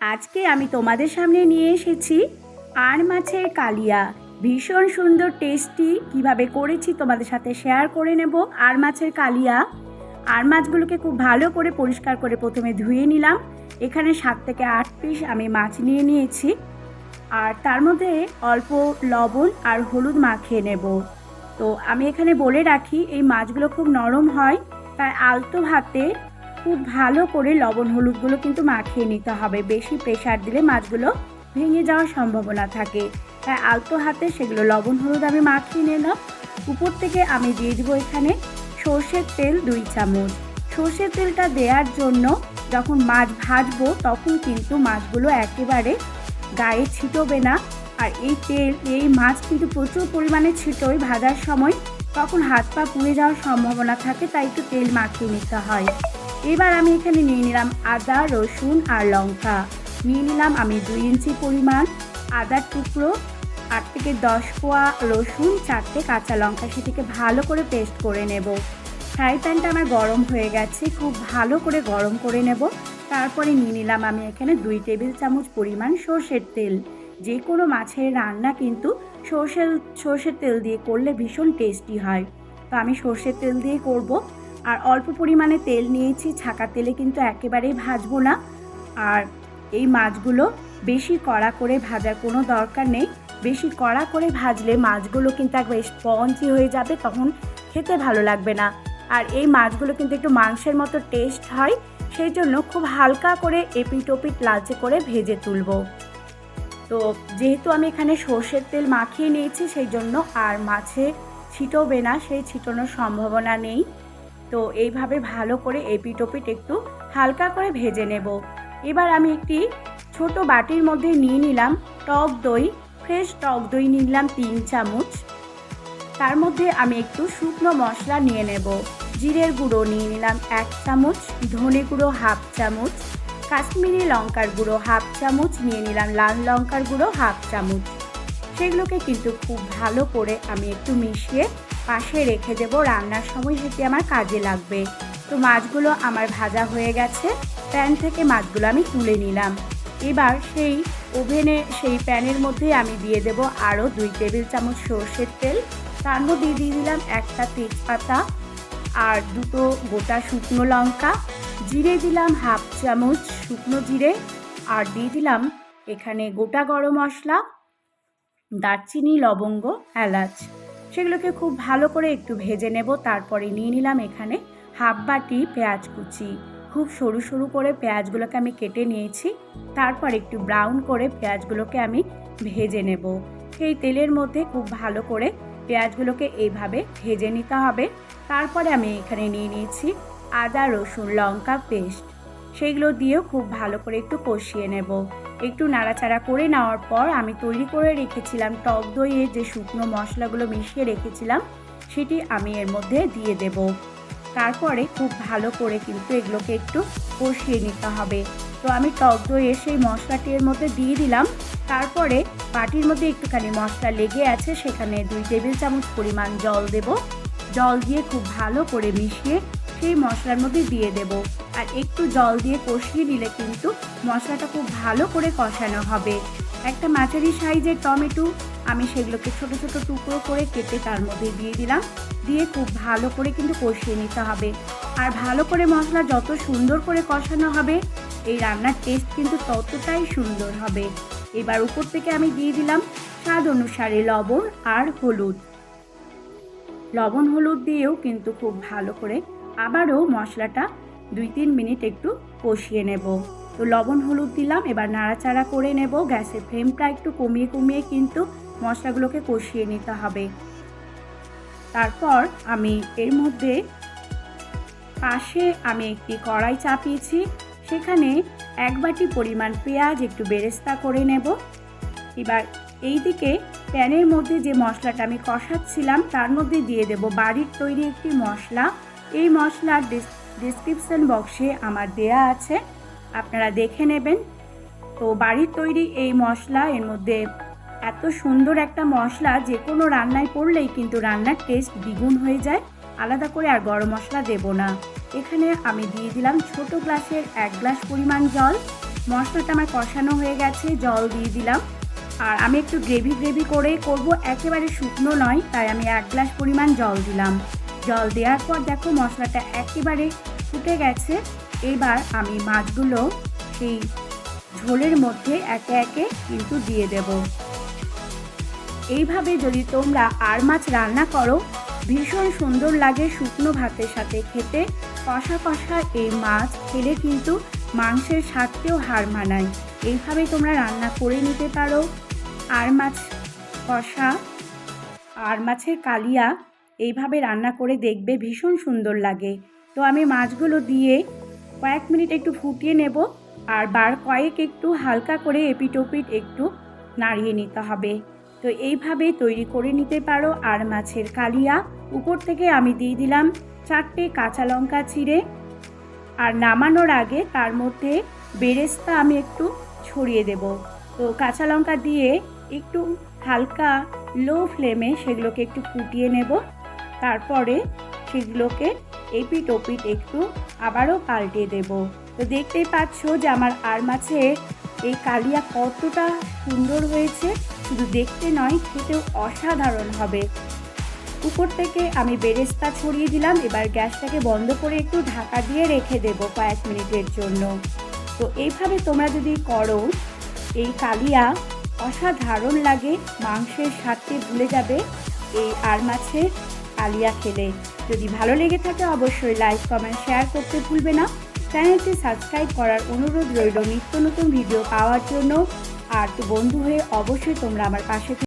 আজকে আমি তোমাদের সামনে নিয়ে এসেছি আর মাছের কালিয়া। ভীষণ সুন্দর টেস্টি কীভাবে করেছি তোমাদের সাথে শেয়ার করে নেব আর মাছের কালিয়া। আর মাছগুলোকে খুব ভালো করে পরিষ্কার করে প্রথমে ধুয়ে নিলাম। এখানে সাত থেকে আট পিস আমি মাছ নিয়ে নিয়েছি। আর তার মধ্যে অল্প লবণ আর হলুদ মাখিয়ে নেব। তো আমি এখানে বলে রাখি, এই মাছগুলো খুব নরম হয়, তাই আলতো ভাতে খুব ভালো করে লবণ হলুদগুলো কিন্তু মাখিয়ে নিতে হবে। বেশি প্রেশার দিলে মাছগুলো ভেঙে যাওয়ার সম্ভাবনা থাকে। তাই আলতো হাতে সেগুলো লবণ হলুদ আমি মাখিয়ে নিলাম। উপর থেকে আমি দিয়ে দেবো এখানে সর্ষের তেল দুই চামচ। সর্ষের তেলটা দেওয়ার জন্য যখন মাছ ভাজবো তখন কিন্তু মাছগুলো একেবারে গায়ে ছিটবে না। আর এই তেল, এই মাছ কিন্তু প্রচুর পরিমাণে ছিটোয় ভাজার সময়। তখন হাত পা পুড়ে যাওয়ার সম্ভাবনা থাকে, তাই একটু তেল মাখিয়ে নিতে হয়। এবার আমি এখানে নিয়ে নিলাম আদা, রসুন আর লঙ্কা। নিয়ে নিলাম আমি দুই ইঞ্চি পরিমাণ আদার টুকরো, আট থেকে দশ কোয়া রসুন চারটে কাঁচা লঙ্কা, সেটিকে ভালো করে পেস্ট করে নেব। ফ্রাই প্যানটা আমার গরম হয়ে গেছে, খুব ভালো করে গরম করে নেব। তারপরে নিয়ে নিলাম আমি এখানে দুই টেবিল চামচ পরিমাণ সর্ষের তেল। যে কোনো মাছের রান্না কিন্তু সর্ষের সর্ষের তেল দিয়ে করলে ভীষণ টেস্টি হয়। তো আমি সর্ষের তেল দিয়ে করব। আর অল্প পরিমাণে তেল নিয়েছি, ছাকা তেলে কিন্তু একেবারেই ভাজবো না। আর এই মাছগুলো বেশি কড়া করে ভাজার কোনো দরকার নেই। বেশি কড়া করে ভাজলে মাছগুলো কিন্তু একবার স্পঞ্জি হয়ে যাবে, তখন খেতে ভালো লাগবে না। আর এই মাছগুলো কিন্তু একটু মাংসের মতো টেস্ট হয়, সেই জন্য খুব হালকা করে এপিট ওপিট লালচে করে ভেজে তুলব। তো যেহেতু আমি এখানে সর্ষের তেল মাখিয়ে নিয়েছি, সেই জন্য আর মাছে ছিটোবে না, সেই ছিটোনোর সম্ভাবনা নেই। তো এইভাবে ভালো করে এপিট ওপিট একটু হালকা করে ভেজে নেব। এবার আমি একটি ছোট বাটির মধ্যে নিয়ে নিলাম টক দই, ফ্রেশ টক দই নিলাম তিন চামচ। তার মধ্যে আমি একটু শুকনো মশলা নিয়ে নেব। জিরের গুঁড়ো নিয়ে নিলাম এক চামচ, ধনে গুঁড়ো হাফ চামচ, কাশ্মীরি লঙ্কার গুঁড়ো হাফ চামচ, নিয়ে নিলাম লাল লঙ্কার গুঁড়ো হাফ চামচ। সেগুলোকে কিন্তু খুব ভালো করে আমি একটু মিশিয়ে পাশে রেখে দেবো রান্নার সময় সেটি আমার কাজে লাগবে। তো মাছগুলো আমার ভাজা হয়ে গেছে, প্যান থেকে মাছগুলো আমি তুলে নিলাম। এবার সেই ওভেনে, সেই প্যানের মধ্যে আমি দিয়ে দেব আরও দুই টেবিল চামচ সর্ষের তেল। তার মধ্যে দিয়ে দিলাম একটা তেজপাতা আর দুটো গোটা শুকনো লঙ্কা। জিরে দিলাম হাফ চামচ শুকনো জিরে আর দিয়ে দিলাম এখানে গোটা গরম মশলা। দারচিনি, লবঙ্গ, এলাচ। সেগুলোকে খুব ভালো করে একটু ভেজে নেব, তারপরে নিয়ে নিলাম এখানে হাফ বাটি পেঁয়াজ কুচি। খুব সরু সরু করে পেঁয়াজগুলোকে আমি কেটে নিয়েছি। তারপর একটু ব্রাউন করে পেঁয়াজগুলোকে আমি ভেজে নেব। সেই তেলের মধ্যে খুব ভালো করে পেঁয়াজগুলোকে এইভাবে ভেজে নিতে হবে। তারপরে আমি এখানে নিয়ে নিয়েছি আদা, রসুন লঙ্কা পেস্ট। সেগুলো দিয়েও খুব ভালো করে একটু কষিয়ে নেব। একটু নাড়াচাড়া করে নেওয়ার পর আমি তৈরি করে রেখেছিলাম টক দইয়ে যে শুকনো মশলাগুলো মিশিয়ে রেখেছিলাম, সেটি আমি এর মধ্যে দিয়ে দেব। তারপরে খুব ভালো করে কিন্তু এগুলোকে একটু কষিয়ে নিতে হবে। তো আমি টক দইয়ের সেই মশলাটি এর মধ্যে দিয়ে দিলাম। তারপরে বাটির মধ্যে একটুখানি মশলা লেগে আছে, সেখানে দুই টেবিল চামচ পরিমাণ জল দেব। জল দিয়ে খুব ভালো করে মিশিয়ে সেই মশলার মধ্যে দিয়ে দেব। আর একটু জল দিয়ে কষিয়ে নিলে কিন্তু মশলাটা খুব ভালো করে কষানো হবে। একটা মাঝারি সাইজের টমেটো আমি সেগুলোকে ছোট ছোট টুকরো করে কেটে তার মধ্যে দিয়ে দিলাম। দিয়ে খুব ভালো করে কিন্তু কষিয়ে নিতে হবে। আর ভালো করে মশলা যত সুন্দর করে কষানো হবে, এই রান্নার টেস্ট কিন্তু ততটাই সুন্দর হবে। এবার উপর থেকে আমি দিয়ে দিলাম স্বাদ অনুসারে লবণ আর হলুদ। লবণ হলুদ দিয়েও কিন্তু খুব ভালো করে আবারও মশলাটা দুই তিন মিনিট একটু কষিয়ে নেব। তো লবণ হলুদ দিলাম, এবার নাড়াচাড়া করে নেব। গ্যাসের ফ্লেমটা একটু কমিয়ে কমিয়ে কিন্তু মশলাগুলোকে কষিয়ে নিতে হবে। তারপর আমি এর মধ্যে পাশে আমি একটি কড়াই চাপিয়েছি। সেখানে এক বাটি পরিমাণ পেঁয়াজ একটু বেরেস্তা করে নেব। এবার এই দিকে প্যানের মধ্যে যে মশলাটা আমি কষাচ্ছিলাম, তার মধ্যে দিয়ে দেব বাড়ির তৈরি একটি মশলা। এই মশলার ডিসক্রিপশন বক্সে আমার দেয়া আছে, আপনারা দেখে নেবেন। তো বাড়ির তৈরি এই মশলা, এর মধ্যে এত সুন্দর একটা মশলা যে কোনো রান্নায় পড়লেই কিন্তু রান্নার টেস্ট দ্বিগুণ হয়ে যায়। আলাদা করে আর গরম মশলা দেব না। এখানে আমি দিয়ে দিলাম ছোট গ্লাসের এক গ্লাস পরিমাণ জল। মশলাটা আমার কষানো হয়ে গেছে, জল দিয়ে দিলাম। আর আমি একটু গ্রেভি গ্রেভি করে করব, একেবারে শুকনো নয়, তাই আমি এক গ্লাস পরিমাণ জল দিলাম। জল দেওয়ার পর দেখো মশলাটা একেবারে ফুটে গেছে। এবার আমি মাছগুলো সেই ঝোলের মধ্যে একে একে কিন্তু দিয়ে দেব। এইভাবে যদি তোমরা আর মাছ রান্না করো, ভীষণ সুন্দর লাগে শুকনো ভাতের সাথে খেতে। কষা কষা এই মাছ খেলে কিন্তু মাংসের স্বাদকেও হার মানায়। এইভাবে তোমরা রান্না করে নিতে পারো। আর মাছ কষা, আর মাছের কালিয়া এইভাবে রান্না করে দেখবে ভীষণ সুন্দর লাগে। তো আমি মাছগুলো দিয়ে কয়েক মিনিট একটু ফুটিয়ে নেব আর বার কয়েক একটু হালকা করে এপিটোপিট একটু নাড়িয়ে নিতে হবে। তো এইভাবে তৈরি করে নিতে পারো আর মাছের কালিয়া। উপর থেকে আমি দিয়ে দিলাম চারটে কাঁচা লঙ্কা চিড়ে আর নামানোর আগে তার মধ্যে বেরেস্তা আমি একটু ছড়িয়ে দেব। তো কাঁচা লঙ্কা দিয়ে একটু হালকা লো ফ্লেমে সেগুলোকে একটু ফুটিয়ে নেব। তারপরে সেগুলোকে এপিট ওপিট একটু আবারও পাল্টে দেব। তো দেখতেই পাচ্ছ যে আমার আর মাছে এই কালিয়া কতটা সুন্দর হয়েছে। শুধু দেখতে নয়, খেতেও অসাধারণ হবে। উপর থেকে আমি বেরেস্তা ছড়িয়ে দিলাম, এবার গ্যাসটাকে বন্ধ করে একটু ঢাকা দিয়ে রেখে দেবো কয়েক মিনিটের জন্য। তো এইভাবে তোমরা যদি করো, এই কালিয়া অসাধারণ লাগে, মাংসের স্বাদকে ভুলে যাবে, এই আর মাছের কালিয়া খেলে। যদি ভালো লেগে থাকে অবশ্যই লাইক কমেন্ট শেয়ার করতে ভুলবে না। চ্যানেলটি সাবস্ক্রাইব করার অনুরোধ রইল নিত্য নতুন ভিডিও পাওয়ার জন্য। আর তো বন্ধু হয়ে অবশ্যই তোমরা আমার পাশে